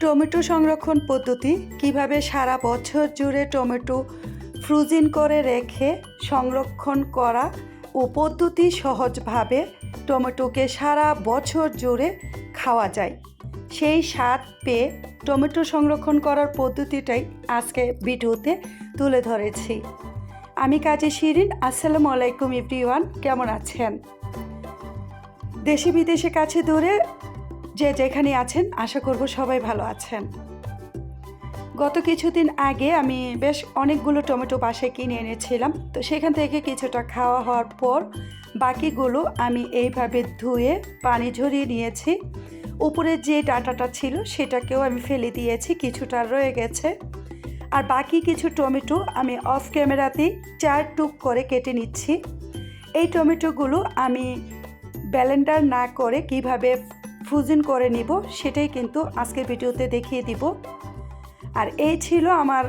Tomato সংরক্ষণ পদ্ধতি কীভাবে সারা বছর জুড়ে টমেটো ফ্রোজিন করে রেখে সংরক্ষণ করা ও পদ্ধতি সহজভাবে টমেটোকে সারা বছর জুড়ে খাওয়া যায়? সেই স্বাদ পেয়ে টমেটো সংরক্ষণ করার পদ্ধতিটাই আজকে ভিডিওতে তুলে ধরেছি। আমি কাজী শিরিন, আসসালামু আলাইকুম ইভরিওয়ান কেমন আছেন? দেশে বিদেশে কাছে দূরে যে যেখানে আছেন, আশা করব সবাই ভালো আছেন। গত কিছুদিন আগে আমি বেশ অনেকগুলো টমেটো বাসায় কিনে এনেছিলাম। তো সেখান থেকে কিছুটা খাওয়া হওয়ার পর বাকিগুলো আমি এইভাবে ধুয়ে পানি ঝরিয়ে নিয়েছি। উপরে যে ডাটাটা ছিল সেটাকেও আমি ফেলে দিয়েছি, কিছুটা রয়ে গেছে। আর বাকি কিছু টমেটো আমি অফ ক্যামেরাতেই চার টুক করে কেটে নিচ্ছি। এই টমেটোগুলো আমি ব্যালেন্ডার না করে কীভাবে ফ্রোজেন করে নিব, সেটাই কিন্তু আজকের ভিডিওতে দেখিয়ে দিব। আর এই ছিল আমার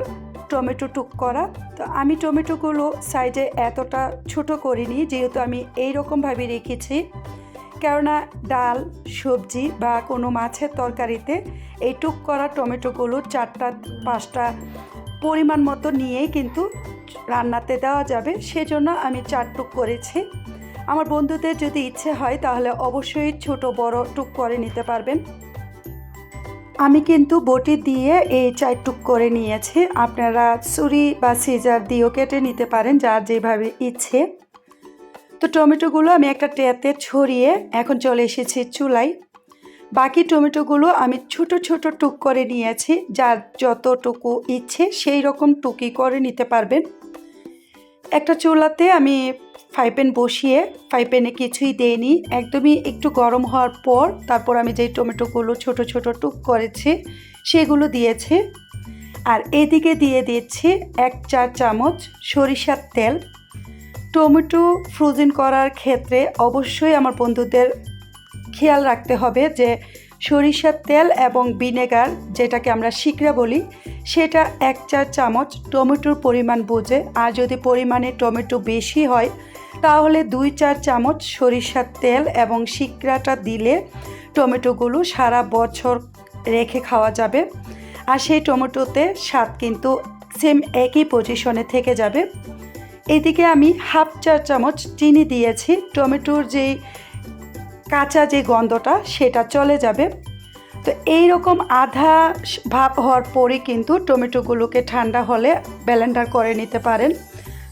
টমেটো টুক করা। তো আমি টমেটোগুলো সাইজে এতটা ছোট করিনি, যেহেতু আমি এই রকমভাবে রেখেছি। কেননা ডাল, সবজি বা কোনো মাছের তরকারিতে এই টুক করা টমেটোগুলো চারটা, পাঁচটা পরিমাণ মতো নিয়েই কিন্তু রান্নাতে দেওয়া যাবে। সেজন্য আমি চার টুক করেছি। আমার বন্ধুদের যদি ইচ্ছে হয়, তাহলে অবশ্যই ছোট, বড় টুক করে নিতে পারবেন। আমি কিন্তু বটি দিয়ে এই চার টুক করে নিয়েছি। আপনারা ছুরি বা সিজার দিয়েও কেটে নিতে পারেন, যার যেভাবে ইচ্ছে। তো টমেটোগুলো আমি একটা ট্যাতে ছড়িয়ে এখন চলে এসেছি চুলায়। বাকি টমেটোগুলো আমি ছোট ছোট টুক করে নিয়েছি, যার যতটুকু ইচ্ছে সেই রকম টুকি করে নিতে পারবেন। একটা চুলাতে আমি ফ্রাই প্যান বসিয়ে ফ্রাই প্যানে কিছুই দেইনি। একদমই একটু গরম হওয়ার পর তারপর আমি যেই টমেটোগুলো ছোট ছোট টুক করেছি, সেগুলো দিয়েছি। আর এদিকে দিয়ে দিচ্ছি এক চার চামচ সরিষার তেল। টমেটো ফ্রোজেন করার ক্ষেত্রে অবশ্যই আমার বন্ধুদের খেয়াল রাখতে হবে যে সরিষার তেল এবং ভিনেগার যেটাকে আমরা শিকড়া বলি সেটা এক চার চামচ টমেটোর পরিমাণ বুঝে। আর যদি পরিমাণে টমেটো বেশি হয়, তাহলে দুই চার চামচ সরিষার তেল এবং শিকড়াটা দিলে টমেটোগুলো সারা বছর রেখে খাওয়া যাবে। আর সেই টমেটোতে স্বাদ কিন্তু সেম একই পজিশনে থেকে যাবে। এদিকে আমি হাফ চার চামচ চিনি দিয়েছি। টমেটোর যেই কাঁচা যে গন্ধটা, সেটা চলে যাবে। তো এই রকম আধা ভাব হওয়ার পরে কিন্তু টমেটোগুলোকে ঠান্ডা হলে ব্যালেন্ডার করে নিতে পারেন।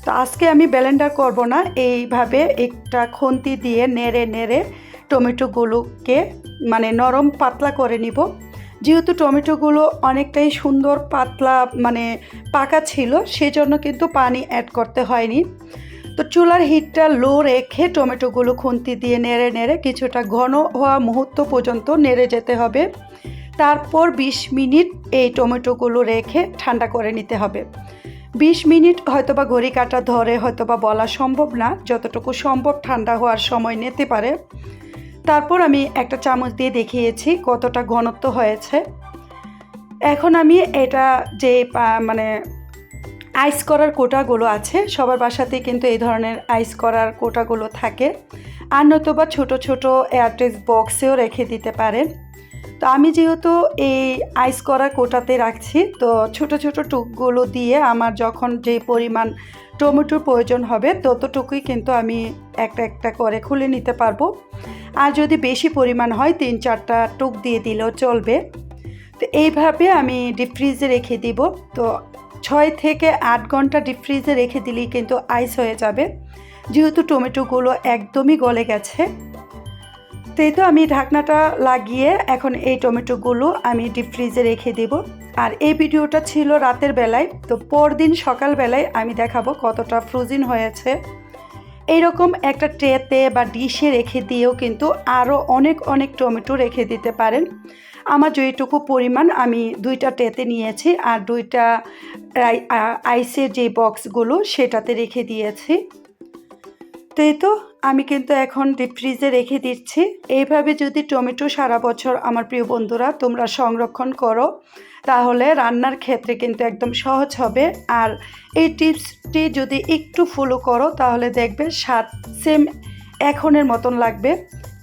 তো আজকে আমি ব্যালেন্ডার করব না, এইভাবে একটা খুন্তি দিয়ে নেড়ে নেড়ে টমেটোগুলোকে মানে নরম পাতলা করে নিব। যেহেতু টমেটোগুলো অনেকটাই সুন্দর পাতলা মানে পাকা ছিল, সেজন্য কিন্তু পানি অ্যাড করতে হয়নি। তো চুলার হিটটা লো রেখে টমেটোগুলো খুন্তি দিয়ে নেড়ে নেড়ে কিছুটা ঘন হওয়া মুহূর্ত পর্যন্ত নেড়ে যেতে হবে। তারপর ২০ মিনিট এই টমেটোগুলো রেখে ঠান্ডা করে নিতে হবে। ২০ মিনিট হয়তোবা ঘড়ি কাটা ধরে হয়তোবা বলা সম্ভব না, যতটুকু সম্ভব ঠান্ডা হওয়ার সময় নিতে পারে। তারপর আমি একটা চামচ দিয়ে দেখিয়েছি কতটা ঘনত্ব হয়েছে। এখন আমি এটা যে মানে আইস করার কোটাগুলো আছে। সবার বাসাতেই কিন্তু এই ধরনের আইস করার কোটাগুলো থাকে। আর নতুবা ছোট ছোট এয়ারটেস বক্সেও রেখে দিতে পারেন। তো আমি যেহেতু এই আইস করা কোটাতে রাখছি, তো ছোট ছোট টুকগুলো দিয়ে আমার যখন যে পরিমাণ টমেটোর প্রয়োজন হবে, ততটুকুই কিন্তু আমি একটা একটা করে খুলে নিতে পারব। আর যদি বেশি পরিমাণ হয়, তিন, চারটা টুক দিয়ে দিলেও চলবে। তো এইভাবে আমি ডিপ ফ্রিজে রেখে দিব। তো ছয় থেকে আট ঘণ্টা ডিপ ফ্রিজে রেখে দিলেই কিন্তু আইস হয়ে যাবে। যেহেতু টমেটোগুলো একদমই গলে গেছে তো এই তো আমি ঢাকনাটা লাগিয়ে এখন এই টমেটোগুলো আমি ডিপ ফ্রিজে রেখে দেব। আর এই ভিডিওটা ছিল রাতের বেলায়, তো পরদিন সকালবেলায় আমি দেখাবো কতটা ফ্রোজিন হয়েছে। এইরকম একটা ট্রেতে বা ডিশে রেখে দিয়েও কিন্তু আরও অনেক অনেক টমেটো রেখে দিতে পারেন। আমার যেটুকু পরিমাণ আমি দুইটা টেতে নিয়েছি আর দুইটা আইসের যে বক্সগুলো সেটাতে রেখে দিয়েছি। তো এই তো আমি কিন্তু এখন ডিপ ফ্রিজে রেখে দিচ্ছি। এইভাবে যদি টমেটো সারা বছর আমার প্রিয় বন্ধুরা তোমরা সংরক্ষণ করো, তাহলে রান্নার ক্ষেত্রে কিন্তু একদম সহজ হবে। আর এই টিপসটি যদি একটু ফলো করো, তাহলে দেখবে স্বাদ সেম এখনের মতন লাগবে।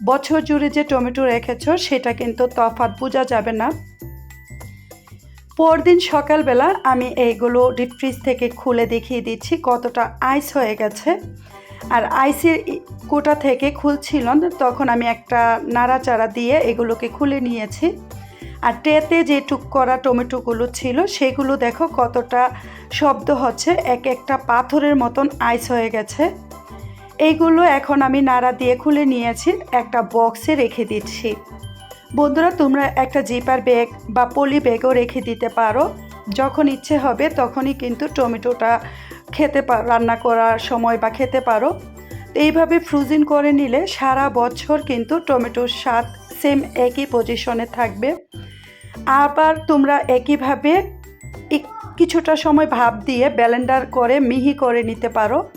বছর জুড়ে যে টমেটো রেখেছ, সেটা কিন্তু তফাৎ বোঝা যাবে না। পরদিন সকালবেলা আমি এইগুলো ডিপ ফ্রিজ থেকে খুলে দেখিয়ে দিচ্ছি, কতটা আইস হয়ে গেছে। আর আইসের কোটা থেকে খুলছিল তখন আমি একটা নাড়াচাড়া দিয়ে এগুলোকে খুলে নিয়েছি। আর ট্রেতে যে টুক করা টমেটোগুলো ছিল, সেগুলো দেখো কতটা শব্দ হচ্ছে, এক একটা পাথরের মতন আইস হয়ে গেছে। এইগুলো এখন আমি নাড়া দিয়ে খুলে নিয়েছি, একটা বক্সে রেখে দিচ্ছি। বন্ধুরা, তোমরা একটা জিপার ব্যাগ বা পলি ব্যাগও রেখে দিতে পারো। যখন ইচ্ছে হবে, তখনই কিন্তু টমেটোটা খেতে রান্না করার সময় বা খেতে পারো। এইভাবে ফ্রোজিন করে নিলে সারা বছর কিন্তু টমেটোর স্বাদ সেম একই পজিশনে থাকবে। আবার তোমরা একইভাবে এক- কিছুটা সময় ভাপ দিয়ে ব্যালেন্ডার করে মিহি করে নিতে পারো।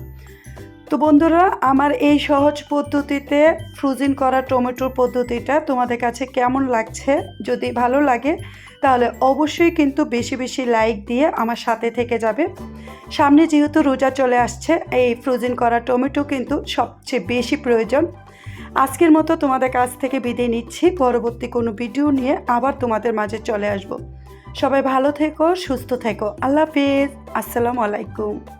তো বন্ধুরা, আমার এই সহজ পদ্ধতিতে ফ্রোজিন করা টমেটোর পদ্ধতিটা তোমাদের কাছে কেমন লাগছে? যদি ভালো লাগে, তাহলে অবশ্যই কিন্তু বেশি বেশি লাইক দিয়ে আমার সাথে থেকে যাবে। সামনে যেহেতু রোজা চলে আসছে, এই ফ্রোজিন করা টমেটো কিন্তু সবচেয়ে বেশি প্রয়োজন। আজকের মতো তোমাদের কাছ থেকে বিদায় নিচ্ছি। পরবর্তী কোনো ভিডিও নিয়ে আবার তোমাদের মাঝে চলে আসব। সবাই ভালো থেকো, সুস্থ থেকো। আল্লাহ হাফিজ। আসসালামু আলাইকুম।